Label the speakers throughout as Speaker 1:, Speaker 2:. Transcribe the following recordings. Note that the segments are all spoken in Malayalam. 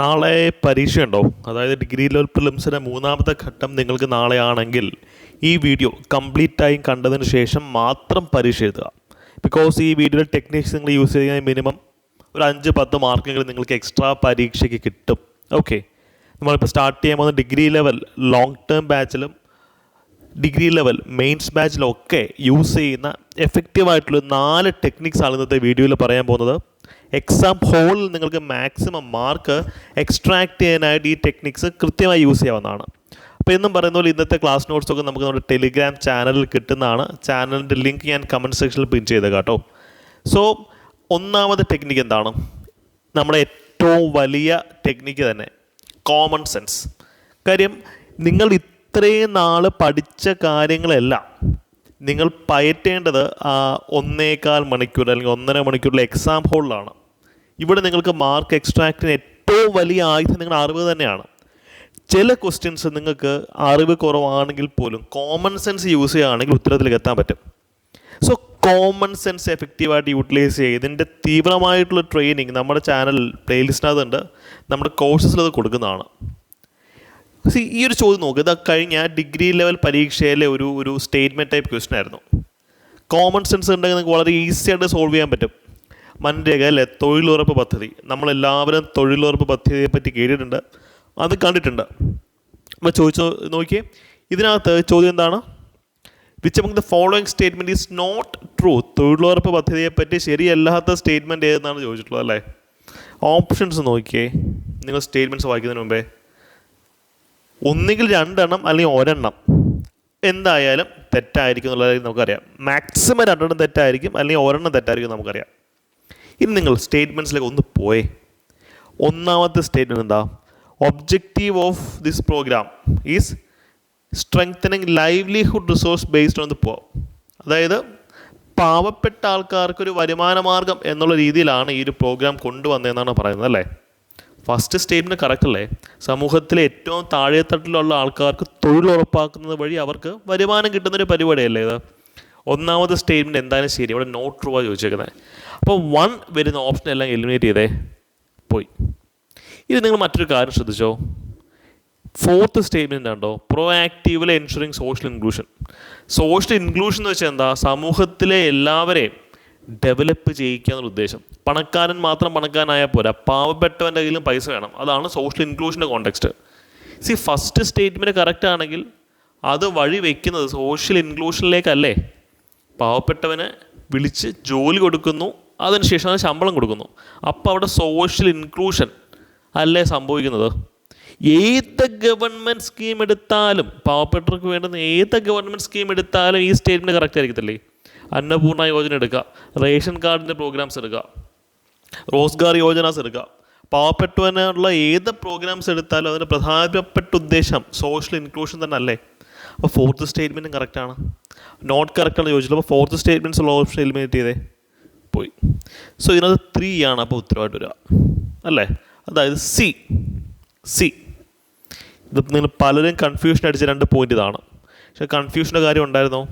Speaker 1: നാളെ പരീക്ഷയുണ്ടോ? അതായത് ഡിഗ്രി ലെവൽ പ്രിലിംസിന്റെ മൂന്നാമത്തെ ഘട്ടം നിങ്ങൾക്ക് നാളെ ആണെങ്കിൽ ഈ വീഡിയോ കംപ്ലീറ്റ് ആയും കണ്ടതിന് ശേഷം മാത്രം പരീക്ഷ എഴുതുക. ബിക്കോസ് ഈ വീഡിയോയിൽ ടെക്നിക്സ് നിങ്ങൾ യൂസ് ചെയ്യുന്ന മിനിമം ഒരു അഞ്ച് പത്ത് മാർക്കെങ്കിലും നിങ്ങൾക്ക് എക്സ്ട്രാ പരീക്ഷയ്ക്ക് കിട്ടും. ഓക്കെ നമ്മളിപ്പോൾ സ്റ്റാർട്ട് ചെയ്യാൻ പോകുന്ന ഡിഗ്രി ലെവൽ ലോങ് ടേം ബാച്ചിലും ഡിഗ്രി ലെവൽ മെയിൻസ് ബാച്ചിലും ഒക്കെ യൂസ് ചെയ്യുന്ന എഫക്റ്റീവായിട്ടുള്ള നാല് ടെക്നിക്സ് ആണ് ഇന്നത്തെ വീഡിയോയിൽ പറയാൻ പോകുന്നത്. എക്സാം ഹോളിൽ നിങ്ങൾക്ക് മാക്സിമം മാർക്ക് എക്സ്ട്രാക്ട് ചെയ്യാനായിട്ട് ഈ ടെക്നിക്സ് കൃത്യമായി യൂസ് ചെയ്യാവുന്നതാണ്. അപ്പോൾ എന്നും പറയുന്ന പോലെ ഇന്നത്തെ ക്ലാസ് നോട്ട്സൊക്കെ നമുക്ക് നമ്മുടെ ടെലിഗ്രാം ചാനലിൽ കിട്ടുന്നതാണ്. ചാനലിന്റെ ലിങ്ക് ഞാൻ കമന്റ് സെക്ഷനിൽ പിൻ ചെയ്ത് കേട്ടോ. സോ ഒന്നാമത്തെ ടെക്നിക്ക് എന്താണ്? നമ്മുടെ ഏറ്റവും വലിയ ടെക്നിക്ക് തന്നെ കോമൺ സെൻസ് കാര്യം നിങ്ങൾ ഇത്രയും നാൾ പഠിച്ച കാര്യങ്ങളെല്ലാം നിങ്ങൾ പയറ്റേണ്ടത് ഒന്നേകാൽ മണിക്കൂർ അല്ലെങ്കിൽ ഒന്നര മണിക്കൂറിലെ എക്സാം ഹോളിലാണ് ഇവിടെ നിങ്ങൾക്ക് മാർക്ക് എക്സ്ട്രാക്റ്റിന് ഏറ്റവും വലിയ ആയുധം നിങ്ങളുടെ അറിവ് തന്നെയാണ്. ചില ക്വസ്റ്റ്യൻസ് നിങ്ങൾക്ക് അറിവ് കുറവാണെങ്കിൽ പോലും കോമൺ സെൻസ് യൂസ് ചെയ്യുകയാണെങ്കിൽ ഉത്തരത്തിലേക്ക് എത്താൻ പറ്റും. സോ കോമൺ സെൻസ് എഫക്റ്റീവായിട്ട് യൂട്ടിലൈസ് ചെയ്യുക. ഇതിന്റെ തീവ്രമായിട്ടുള്ള ട്രെയിനിങ് നമ്മുടെ ചാനൽ പ്ലേലിസ്റ്റിനകത്തുണ്ട് നമ്മുടെ കോഴ്സസിൽ അത് കൊടുക്കുന്നതാണ്. ഈ ഒരു ചോദ്യം നോക്കുക ഇത് കഴിഞ്ഞ ഡിഗ്രി ലെവൽ പരീക്ഷയിലെ ഒരു ഒരു സ്റ്റേറ്റ്മെന്റ് ടൈപ്പ് ക്വസ്റ്റൻ ആയിരുന്നു. കോമൺ സെൻസ് ഉണ്ടെങ്കിൽ നിങ്ങൾക്ക് വളരെ ഈസി ആയിട്ട് സോൾവ് ചെയ്യാൻ പറ്റും. മൻരേഖ അല്ലേ തൊഴിലുറപ്പ് പദ്ധതി. നമ്മളെല്ലാവരും തൊഴിലുറപ്പ് പദ്ധതിയെ പറ്റി കേട്ടിട്ടുണ്ട്. അത് കണ്ടിട്ടുണ്ട്. അപ്പോൾ ചോദിച്ചു നോക്കിയേ. ഇതിനകത്ത് ചോദ്യം എന്താണ്? Which among the following statement is not true തൊഴിലുറപ്പ് പദ്ധതിയെപ്പറ്റി ശരിയല്ലാത്ത സ്റ്റേറ്റ്മെന്റ് ഏതെന്നാണ് ചോദിച്ചിട്ടുള്ളത് അല്ലേ? ഓപ്ഷൻസ് നോക്കിയേ. നിങ്ങൾ സ്റ്റേറ്റ്മെന്റ്സ് വായിക്കുന്നതിന് മുമ്പേ. ഒന്നുകിൽ രണ്ടെണ്ണം അല്ലെങ്കിൽ ഒരെണ്ണം. എന്തായാലും തെറ്റായിരിക്കും എന്നുള്ളത് നമുക്കറിയാം. മാക്സിമം രണ്ടെണ്ണം തെറ്റായിരിക്കും അല്ലെങ്കിൽ ഒരെണ്ണം തെറ്റായിരിക്കും നമുക്കറിയാം. ഇനി നിങ്ങൾ സ്റ്റേറ്റ്മെന്റ്സിലേക്ക് ഒന്ന് പോയേ. ഒന്നാമത്തെ സ്റ്റേറ്റ്മെന്റ് എന്താ? Objective of this programme is strengthening livelihood resource based on the poor അതായത് പാവപ്പെട്ട ആൾക്കാർക്കൊരു വരുമാന മാർഗം എന്നുള്ള രീതിയിലാണ് ഈ ഒരു പ്രോഗ്രാം കൊണ്ടുവന്നതെന്നാണ് പറയുന്നത് അല്ലേ? ഫസ്റ്റ് സ്റ്റേറ്റ്മെന്റ് കറക്റ്റ് അല്ലേ? സമൂഹത്തിലെ ഏറ്റവും താഴെത്തട്ടിലുള്ള ആൾക്കാർക്ക് തൊഴിൽ ഉറപ്പാക്കുന്നത് വഴി അവർക്ക് വരുമാനം കിട്ടുന്നൊരു പരിപാടിയല്ലേ ഇത്? ഒന്നാമത് സ്റ്റേറ്റ്മെന്റ് എന്തായാലും ശരി? ഇവിടെ നോട്ട് ആ ചോദിച്ചേക്കുന്നത് അപ്പോൾ വൺ വരുന്ന ഓപ്ഷൻ എല്ലാം എലിമിനേറ്റ് ചെയ്തേ. പോയി. ഇത് നിങ്ങൾ മറ്റൊരു കാര്യം ശ്രദ്ധിച്ചോ? ഫോർത്ത് സ്റ്റേറ്റ്മെന്റ് ഉണ്ടോ pro ആക്റ്റീവിലെ ensuring social inclusion social inclusion എന്ന് വെച്ചാൽ എന്താ? സമൂഹത്തിലെ എല്ലാവരെയും ഡെവലപ്പ് ചെയ്യിക്കുക എന്നുള്ള ഉദ്ദേശം. പണക്കാരൻ മാത്രം പണക്കാരനായാൽ പോരാ. പാവപ്പെട്ടവന്റെ കയ്യിലും പൈസ വേണം. അതാണ് social ഇൻക്ലൂഷന്റെ context see first statement correct ആണെങ്കിൽ അത് വഴി വെക്കുന്നത് സോഷ്യൽ ഇൻക്ലൂഷനിലേക്കല്ലേ പാവപ്പെട്ടവനെ വിളിച്ച് ജോലി കൊടുക്കുന്നു അതിനുശേഷം അത് ശമ്പളം കൊടുക്കുന്നു. അപ്പോൾ അവിടെ സോഷ്യൽ ഇൻക്ലൂഷൻ അല്ലേ സംഭവിക്കുന്നത്? ഏത് ഗവൺമെന്റ് സ്കീം എടുത്താലും പാവപ്പെട്ടവർക്ക് വേണ്ടുന്ന ഏത് ഗവൺമെന്റ് സ്കീം എടുത്താലും ഈ സ്റ്റേറ്റ്മെന്റ് കറക്റ്റ് ആയിരിക്കത്തില്ലേ? അന്നപൂർണ യോജന എടുക്കുക റേഷൻ കാർഡിന്റെ പ്രോഗ്രാംസ് എടുക്കുക റോസ്ഗാർ യോജനാസ് എടുക്കുക. പാവപ്പെട്ടവനുള്ള ഏത് പ്രോഗ്രാംസ് എടുത്താലും അതിന്റെ പ്രധാനപ്പെട്ട ഉദ്ദേശം സോഷ്യൽ ഇൻക്ലൂഷൻ തന്നെ അല്ലേ? അപ്പോൾ ഫോർത്ത് സ്റ്റേറ്റ്മെന്റും കറക്റ്റാണ് നോട്ട് കറക്റ്റാണ് ചോദിച്ചത് അപ്പോൾ ഫോർത്ത് സ്റ്റേറ്റ്മെന്റ്സ് ഉള്ള ഓപ്ഷൻ എലിമിനേറ്റ് ചെയ്തേ. പോയി. സോ ഇതിനകത്ത് ത്രീ ആണ് അപ്പോൾ ഉത്തരവായിട്ട് വരിക. അല്ലേ? അതായത് സി സി ഇത് നിങ്ങൾ പലരും കൺഫ്യൂഷൻ അടിച്ച രണ്ട് പോയിന്റ് ഇതാണ്. പക്ഷേ കൺഫ്യൂഷന്റെ കാര്യം ഉണ്ടായിരുന്നോ?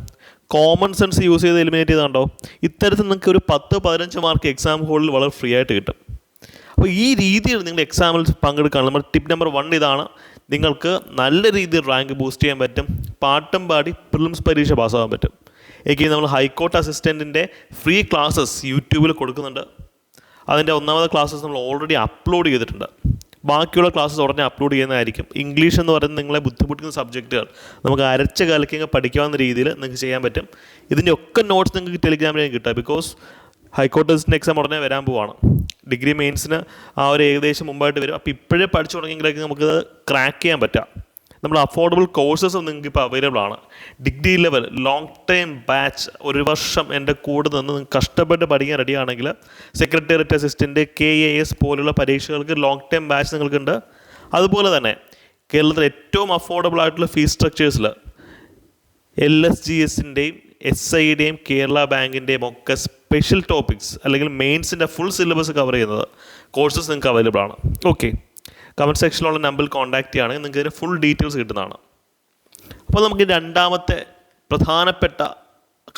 Speaker 1: കോമൺ സെൻസ് യൂസ് ചെയ്ത് എലിമിനേറ്റ് ചെയ്താണ്ടോ? ഇത്തരത്തിൽ നിങ്ങൾക്ക് ഒരു പത്ത് പതിനഞ്ച് മാർക്ക് എക്സാം ഹോളിൽ വളരെ ഫ്രീ ആയിട്ട് കിട്ടും. അപ്പോൾ ഈ രീതിയിൽ നിങ്ങൾ എക്സാമിൽ പങ്കെടുക്കുകയാണ് നമ്മുടെ ടിപ്പ് നമ്പർ വൺ ഇതാണ്. നിങ്ങൾക്ക് നല്ല രീതിയിൽ റാങ്ക് ബൂസ്റ്റ് ചെയ്യാൻ പറ്റും. പാട്ടും പാടി പ്രിലിംസ് പരീക്ഷ പാസ്സാകാൻ പറ്റും. എനിക്ക് നമ്മൾ ഹൈക്കോർട്ട് അസിസ്റ്റന്റിന്റെ ഫ്രീ ക്ലാസ്സസ് യൂട്യൂബിൽ കൊടുക്കുന്നുണ്ട്. അതിന്റെ ഒന്നാമത്തെ ക്ലാസ്സസ് നമ്മൾ ഓൾറെഡി അപ്ലോഡ് ചെയ്തിട്ടുണ്ട്. ബാക്കിയുള്ള ക്ലാസ്സസ് ഉടനെ അപ്ലോഡ് ചെയ്യുന്നതായിരിക്കും. ഇംഗ്ലീഷ് എന്ന് പറയുന്നത് നിങ്ങളെ ബുദ്ധിമുട്ടുന്ന സബ്ജക്റ്റുകൾ നമുക്ക് അരച്ച കലക്കിങ്ങ് പഠിക്കാവുന്ന രീതിയിൽ നിങ്ങൾക്ക് ചെയ്യാൻ പറ്റും. ഇതിന്റെ ഒക്കെ നോട്ട്സ് നിങ്ങൾക്ക് ടെലിഗ്രാമിലേക്ക് കിട്ടുക. ബിക്കോസ് ഹൈക്കോർട്ടിന്റെ എക്സാം ഉടനെ വരാൻ പോവാണ്. ഡിഗ്രി മെയിൻസിന് ആ ഒരു ഏകദേശം മുമ്പായിട്ട് വരും. അപ്പോൾ ഇപ്പോഴേ പഠിച്ചു തുടങ്ങിയെങ്കിലേക്ക് നമുക്കത് ക്രാക്ക് ചെയ്യാൻ പറ്റുക നമ്മൾ അഫോർഡബിൾ കോഴ്സസ് നിങ്ങൾക്ക് ഇപ്പോൾ അവൈലബിൾ ആണ്. Degree level long time batch ഒരു വർഷം എന്റെ കൂടെ നിന്ന് നിങ്ങൾക്ക് കഷ്ടപ്പെട്ട് പഠിക്കാൻ റെഡിയാണെങ്കിൽ secretariat assistant K A S പോലുള്ള പരീക്ഷകൾക്ക് ലോങ് ടൈം ബാച്ച് നിങ്ങൾക്കുണ്ട്. അതുപോലെ തന്നെ കേരളത്തിലെ ഏറ്റവും അഫോർഡബിൾ ആയിട്ടുള്ള ഫീസ് സ്ട്രക്ചേഴ്സിൽ എൽ എസ് ജി എസിന്റെയും എസ് ഐയുടെയും കേരള ബാങ്കിന്റെയും ഒക്കെ സ്പെഷ്യൽ ടോപ്പിക്സ് അല്ലെങ്കിൽ മെയിൻസിന്റെ ഫുൾ സിലബസ് കവർ ചെയ്യുന്നത് കോഴ്സസ് നിങ്ങൾക്ക് അവൈലബിൾ ആണ്. ഓക്കെ കമന്റ് സെക്ഷനിലുള്ള നമ്പറിൽ കോൺടാക്ട് ചെയ്യുകയാണെങ്കിൽ നിങ്ങൾക്ക് ഇതിന്റെ ഫുൾ ഡീറ്റെയിൽസ് കിട്ടുന്നതാണ്. അപ്പോൾ നമുക്ക് രണ്ടാമത്തെ പ്രധാനപ്പെട്ട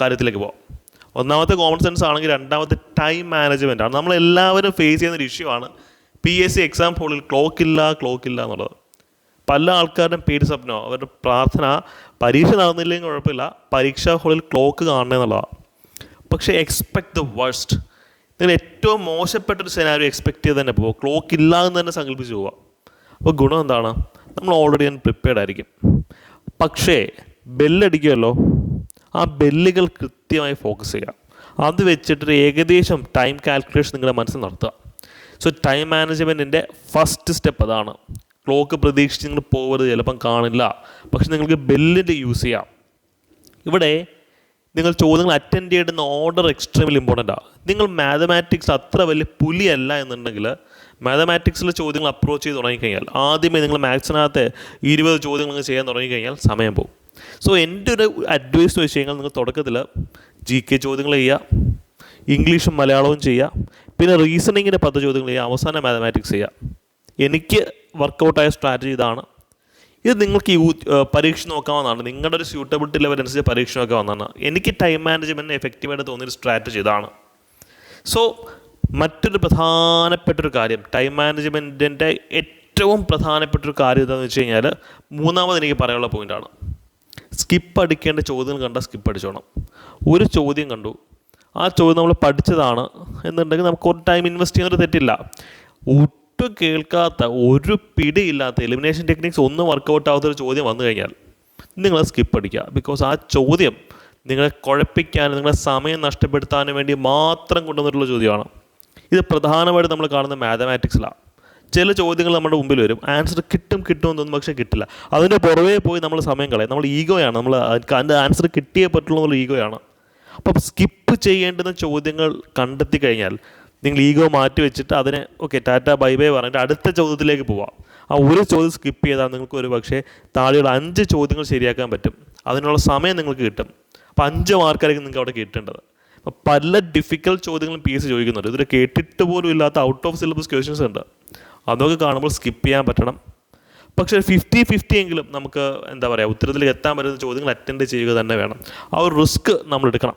Speaker 1: കാര്യത്തിലേക്ക് പോകാം ഒന്നാമത്തെ കോമൺ സെൻസ് ആണെങ്കിൽ രണ്ടാമത്തെ ടൈം മാനേജ്മെന്റ് ആണ്. നമ്മളെല്ലാവരും ഫേസ് ചെയ്യുന്ന ഒരു ഇഷ്യൂ ആണ് പി എസ് സി എക്സാം ഹോളിൽ ക്ലോക്ക് ഇല്ല ക്ലോക്ക് ഇല്ല എന്നുള്ളത്. പല ആൾക്കാരുടെയും പേര് സ്വപ്നമോ. അവരുടെ പ്രാർത്ഥന പരീക്ഷ നടന്നില്ലെങ്കിൽ കുഴപ്പമില്ല. പരീക്ഷാ ഹോളിൽ ക്ലോക്ക് കാണണമെന്നുള്ളതാണ് പക്ഷേ എക്സ്പെക്ട് ദ വർസ്റ്റ് നിങ്ങൾ ഏറ്റവും മോശപ്പെട്ടൊരു സെനാരി എക്സ്പെക്ട് ചെയ്ത് തന്നെ പോകും ക്ലോക്ക് ഇല്ല എന്ന് തന്നെ സങ്കല്പിച്ച് പോവുക. അപ്പോൾ ഗുണം എന്താണ്? നമ്മൾ ഓൾറെഡി ഞാൻ പ്രിപ്പയർഡ് ആയിരിക്കും. പക്ഷേ ബെല്ലടിക്കുമല്ലോ ആ ബെല്ലുകൾ കൃത്യമായി ഫോക്കസ് ചെയ്യുക. അത് വെച്ചിട്ടൊരു ഏകദേശം ടൈം കാൽക്കുലേഷൻ നിങ്ങളുടെ മനസ്സിൽ നടത്തുക. സോ ടൈം മാനേജ്മെന്റിന്റെ ഫസ്റ്റ് സ്റ്റെപ്പ് അതാണ്. ക്ലോക്ക് പ്രതീക്ഷിച്ച് നിങ്ങൾ പോകരുത് ചിലപ്പം കാണില്ല. പക്ഷെ നിങ്ങൾക്ക് ബെല്ലിന്റെ യൂസ് ചെയ്യാം. ഇവിടെ നിങ്ങൾ ചോദ്യങ്ങൾ അറ്റൻഡ് ചെയ്യേണ്ടുന്ന ഓർഡർ എക്സ്ട്രീമിൽ ഇമ്പോർട്ടന്റ് ആണ് നിങ്ങൾ മാത്തമാറ്റിക്സ് അത്ര വലിയ പുലിയല്ല എന്നുണ്ടെങ്കിൽ മാത്തമാറ്റിക്സിലെ ചോദ്യങ്ങൾ അപ്രോച്ച് ചെയ്ത് തുടങ്ങിക്കഴിഞ്ഞാൽ ആദ്യമേ നിങ്ങൾ മാത്സിനകത്ത് ഇരുപത് ചോദ്യങ്ങൾ നിങ്ങൾ ചെയ്യാൻ തുടങ്ങിക്കഴിഞ്ഞാൽ സമയം പോകും. സോ എന്റെ ഒരു അഡ്വൈസ് എന്ന് വെച്ച് കഴിഞ്ഞാൽ നിങ്ങൾ തുടക്കത്തിൽ ജി കെ ചോദ്യങ്ങൾ ചെയ്യുക ഇംഗ്ലീഷും മലയാളവും ചെയ്യുക പിന്നെ റീസണിങ്ങിന്റെ പത്ത് ചോദ്യങ്ങൾ ചെയ്യുക അവസാനം മാത്തമാറ്റിക്സ് ചെയ്യുക. എനിക്ക് വർക്കൗട്ടായ സ്ട്രാറ്റജി ഇതാണ്. ഇത് നിങ്ങൾക്ക് യൂ പരീക്ഷ നോക്കാവുന്നതാണ് നിങ്ങളുടെ ഒരു സ്യൂട്ടബിലിറ്റി ലെവൽ അനുസരിച്ച് പരീക്ഷ നോക്കാവുന്നതാണ് എനിക്ക് ടൈം മാനേജ്മെന്റിന് എഫക്റ്റീവായിട്ട് തോന്നിയൊരു സ്ട്രാറ്റജി ഇതാണ്. സോ മറ്റൊരു പ്രധാനപ്പെട്ടൊരു കാര്യം ടൈം മാനേജ്മെന്റിന്റെ ഏറ്റവും പ്രധാനപ്പെട്ട ഒരു കാര്യം എന്താണെന്ന് വെച്ച് കഴിഞ്ഞാൽ മൂന്നാമത് എനിക്ക് പറയാനുള്ള പോയിന്റാണ് സ്കിപ്പ് അടിക്കേണ്ട ചോദ്യങ്ങൾ കണ്ടാൽ സ്കിപ്പ് അടിച്ചോണം. ഒരു ചോദ്യം കണ്ടു. ആ ചോദ്യം നമ്മൾ പഠിച്ചതാണ് എന്നുണ്ടെങ്കിൽ നമുക്ക് ഒരു ടൈം ഇൻവെസ്റ്റ് ചെയ്യുന്നൊരു തെറ്റില്ല. ഒട്ടും കേൾക്കാത്ത ഒരു പിടിയില്ലാത്ത എലിമിനേഷൻ ടെക്നിക്സ് ഒന്നും വർക്കൗട്ട് ആവാത്തൊരു ചോദ്യം വന്നു കഴിഞ്ഞാൽ നിങ്ങൾ സ്കിപ്പ് അടിക്കുക. ബിക്കോസ് ആ ചോദ്യം നിങ്ങളെ കുഴപ്പിക്കാനും നിങ്ങളെ സമയം നഷ്ടപ്പെടുത്താനും വേണ്ടി മാത്രം കൊണ്ടുവന്നിട്ടുള്ള ചോദ്യമാണ്. ഇത് പ്രധാനമായിട്ട് നമ്മൾ കാണുന്ന മാത്തമാറ്റിക്സിലാണ് ചില ചോദ്യങ്ങൾ നമ്മുടെ മുമ്പിൽ വരും. ആൻസർ കിട്ടും കിട്ടുമെന്ന് തോന്നും പക്ഷേ കിട്ടില്ല. അതിന്റെ പുറമേ പോയി നമ്മൾ സമയം കളയും. നമ്മൾ ഈഗോയാണ് നമ്മൾ അതിന്റെ ആൻസർ കിട്ടിയേ പറ്റുള്ളൂ എന്നുള്ള ഈഗോയാണ് അപ്പം സ്കിപ്പ് ചെയ്യേണ്ടുന്ന ചോദ്യങ്ങൾ കണ്ടെത്തി കഴിഞ്ഞാൽ നിങ്ങൾ ഈഗോ മാറ്റി വെച്ചിട്ട് അതിനെ ഓക്കെ ടാറ്റ ബൈ ബൈ പറഞ്ഞിട്ട് അടുത്ത ചോദ്യത്തിലേക്ക് പോവാം. ആ ഒരു ചോദ്യം സ്കിപ്പ് ചെയ്താൽ നിങ്ങൾക്ക് ഒരു പക്ഷേ താഴെയുള്ള അഞ്ച് ചോദ്യങ്ങൾ ശരിയാക്കാൻ പറ്റും. അതിനുള്ള സമയം നിങ്ങൾക്ക് കിട്ടും. അപ്പോൾ അഞ്ച് മാർക്കായിരിക്കും നിങ്ങൾക്ക് അവിടെ കിട്ടേണ്ടത്. അപ്പോൾ പല ഡിഫിക്കൽട്ട് ചോദ്യങ്ങളും പി എസ് ചോദിക്കുന്നുണ്ട്. ഇതൊരു കേട്ടിട്ട് പോലും ഇല്ലാത്ത ഔട്ട് ഓഫ് സിലബസ് ക്വസ്റ്റ്യൻസ് ഉണ്ട്. അതൊക്കെ കാണുമ്പോൾ സ്കിപ്പ് ചെയ്യാൻ പറ്റണം. പക്ഷേ ഫിഫ്റ്റി ഫിഫ്റ്റി എങ്കിലും നമുക്ക് എന്താ പറയുക ഉത്തരത്തിലേക്ക് എത്താൻ പറ്റുന്ന ചോദ്യങ്ങൾ അറ്റൻഡ് ചെയ്യുക തന്നെ വേണം. ആ ഒരു റിസ്ക് നമ്മൾ എടുക്കണം.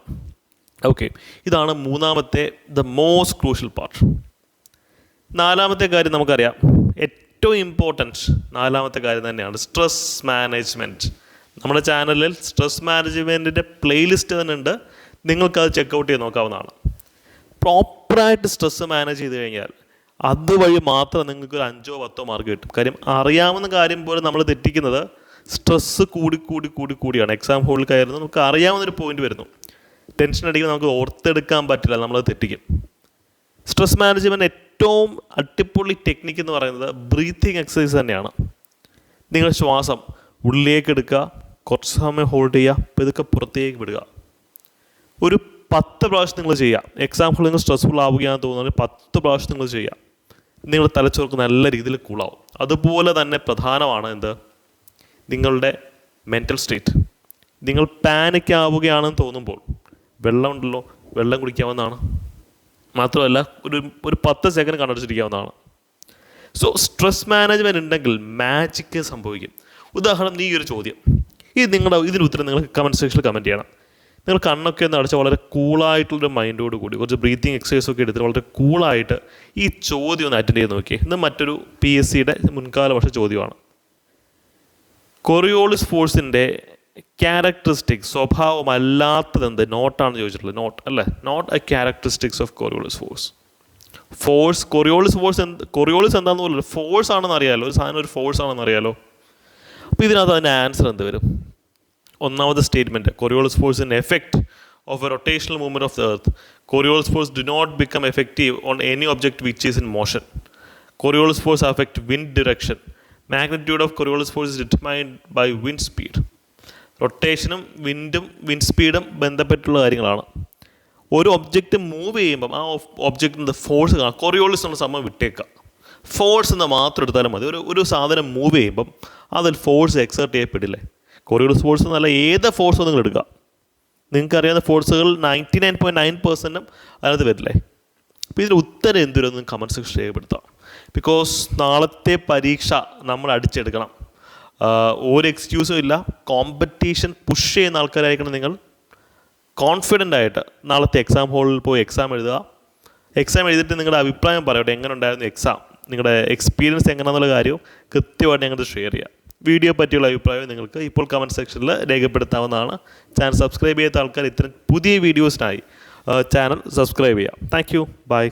Speaker 1: ഓക്കെ ഇതാണ് മൂന്നാമത്തെ ദ മോസ്റ്റ് ക്രൂഷ്യൽ പാർട്ട് നാലാമത്തെ കാര്യം നമുക്കറിയാം. ഏറ്റവും ഇമ്പോർട്ടന്റ് നാലാമത്തെ കാര്യം തന്നെയാണ് സ്ട്രെസ് മാനേജ്മെന്റ് നമ്മുടെ ചാനലിൽ സ്ട്രെസ് മാനേജ്മെന്റിന്റെ പ്ലേലിസ്റ്റ് തന്നെ ഉണ്ട് നിങ്ങൾക്കത് ചെക്കൗട്ട് ചെയ്ത് നോക്കാവുന്നതാണ്. പ്രോപ്പറായിട്ട് സ്ട്രെസ് മാനേജ് ചെയ്ത് കഴിഞ്ഞാൽ അതുവഴി മാത്രം നിങ്ങൾക്ക് ഒരു അഞ്ചോ പത്തോ മാർക്ക് കിട്ടും. കാര്യം അറിയാവുന്ന കാര്യം പോലും നമ്മൾ തെറ്റിക്കുന്നത് സ്ട്രെസ്സ് കൂടി കൂടി കൂടി കൂടിയാണ്. എക്സാം ഹോളിൽ കയറുന്നത് നമുക്ക് അറിയാവുന്നൊരു പോയിന്റ് വരുന്നു. ടെൻഷൻ അടിക്കുമ്പോൾ നമുക്ക് ഓർത്തെടുക്കാൻ പറ്റില്ല നമ്മൾ തെറ്റിക്കും. സ്ട്രെസ് മാനേജ്മെന്റ് ഏറ്റവും അടിപൊളി ടെക്നിക്ക് എന്ന് പറയുന്നത് ബ്രീത്തിങ് എക്സസൈസ് തന്നെയാണ്. നിങ്ങൾ ശ്വാസം ഉള്ളിലേക്ക് എടുക്കുക കുറച്ച് സമയം ഹോൾഡ് ചെയ്യുക പതുക്കെ പുറത്തേക്ക് വിടുക. ഒരു പത്ത് പ്രാവശ്യം നിങ്ങൾ ചെയ്യുക. എക്സാമ്പിൾ നിങ്ങൾ സ്ട്രെസ്ഫുൾ ആവുകയാണെന്ന് തോന്നുന്നത് പത്ത് പ്രാവശ്യം നിങ്ങൾ ചെയ്യുക. നിങ്ങൾ തലച്ചോർക്ക് നല്ല രീതിയിൽ കൂളാവും അതുപോലെ തന്നെ പ്രധാനമാണ് എന്ത്? നിങ്ങളുടെ മെന്റൽ സ്റ്റേറ്റ് നിങ്ങൾ പാനിക് ആവുകയാണെന്ന് തോന്നുമ്പോൾ വെള്ളം ഉണ്ടല്ലോ വെള്ളം കുടിക്കാവുന്നതാണ്. മാത്രമല്ല ഒരു ഒരു പത്ത് സെക്കൻഡ് കണ്ടടിച്ചിരിക്കാവുന്നതാണ് സോ സ്ട്രെസ് മാനേജ്മെന്റ് ഉണ്ടെങ്കിൽ മാജിക്ക് സംഭവിക്കും. ഉദാഹരണം ഈ ഒരു ചോദ്യം. ഇത് നിങ്ങളുടെ ഇതിന് ഉത്തരം നിങ്ങൾ കമന്റ് സെക്ഷനിൽ കമന്റ് ചെയ്യണം. നിങ്ങൾ കണ്ണൊക്കെ ഒന്ന് അടച്ച് വളരെ കൂളായിട്ടുള്ളൊരു മൈൻഡോട് കൂടി കുറച്ച് ബ്രീത്തിങ് എക്സസൈസ് ഒക്കെ എടുത്തിട്ട് വളരെ കൂളായിട്ട് ഈ ചോദ്യം ഒന്ന് അറ്റൻഡ് ചെയ്ത് നോക്കി ഇന്ന് മറ്റൊരു പി എസ് സിയുടെ മുൻകാല വർഷ ചോദ്യമാണ്. കൊറിയോളിസ് ഫോഴ്സിന്റെ ക്യാരക്ടറിസ്റ്റിക്സ് സ്വഭാവമല്ലാത്തത് എന്ത് നോട്ടാണെന്ന് ചോദിച്ചിട്ടുള്ളത്. നോട്ട് അല്ലേ? Not a characteristics of Coriolis force force Coriolis force എന്ത് കൊറിയോളിസ് എന്താണെന്ന് പോലും ഫോഴ്സ് ആണെന്ന് അറിയാലോ. ഒരു സാധനം ഒരു ഫോഴ്സ് ആണെന്ന് അറിയാലോ. അപ്പോൾ ഇതിനകത്ത് അതിന്റെ ആൻസർ എന്ത് വരും? ഒന്നാമത്തെ statement Coriolis in effect of a rotational movement of the earth Coriolis force do not become effective on any object which is in motion Coriolis force affect wind direction magnitude of Coriolis force determined by wind speed റൊട്ടേഷനും വിൻഡും വിൻഡ് സ്പീഡും ബന്ധപ്പെട്ടുള്ള കാര്യങ്ങളാണ്. ഒരു ഒബ്ജക്റ്റ് മൂവ് ചെയ്യുമ്പം ആ ഒബ്ജക്റ്റിന്റെ ഫോഴ്സ് കാണാം. കൊറിയോളിസ് എന്നുള്ള സംഭവം വിട്ടേക്കാം. ഫോഴ്സ് എന്ന് മാത്രം എടുത്താലും മതി. ഒരു ഒരു സാധനം മൂവ് ചെയ്യുമ്പം അതിൽ ഫോഴ്സ് എക്സേർട്ട് ചെയ്യപ്പെടില്ലേ? കൊറിയോളിസ് ഫോഴ്സ് എന്നല്ല ഏത് ഫോഴ്സും നിങ്ങൾ എടുക്കുക നിങ്ങൾക്കറിയാവുന്ന ഫോഴ്സുകൾ നയന്റി നയൻ പോയിന്റ് നയൻ പെർസെന്റും അതിനകത്ത് വരില്ലേ? അപ്പോൾ ഇതിന്റെ ഉത്തരം എന്തുവരും സെക്ഷൻ രേഖപ്പെടുത്താം. ബിക്കോസ് നാളത്തെ പരീക്ഷ നമ്മൾ അടിച്ചെടുക്കണം. ഒരു എക്സ്ക്യൂസും ഇല്ല. കോമ്പറ്റീഷൻ പുഷ് ചെയ്യുന്ന ആൾക്കാരായിരിക്കണം നിങ്ങൾ. കോൺഫിഡന്റ് ആയിട്ട് നാളത്തെ എക്സാം ഹോളിൽ പോയി എക്സാം എഴുതുക. എക്സാം എഴുതിയിട്ട് നിങ്ങളുടെ അഭിപ്രായം പറയട്ടെ. എങ്ങനെ ഉണ്ടായിരുന്നു എക്സാം നിങ്ങളുടെ എക്സ്പീരിയൻസ് എങ്ങനെയാണെന്നുള്ള കാര്യവും കൃത്യമായിട്ട് ഞങ്ങൾക്ക് ഷെയർ ചെയ്യാം വീഡിയോ പറ്റിയുള്ള അഭിപ്രായം നിങ്ങൾക്ക് ഇപ്പോൾ കമന്റ് സെക്ഷനിൽ രേഖപ്പെടുത്താവുന്നതാണ്. ചാനൽ സബ്സ്ക്രൈബ് ചെയ്യാത്ത ആൾക്കാർ ഇത്തരം പുതിയ വീഡിയോസിനായി ചാനൽ സബ്സ്ക്രൈബ് ചെയ്യാം താങ്ക് യു ബൈ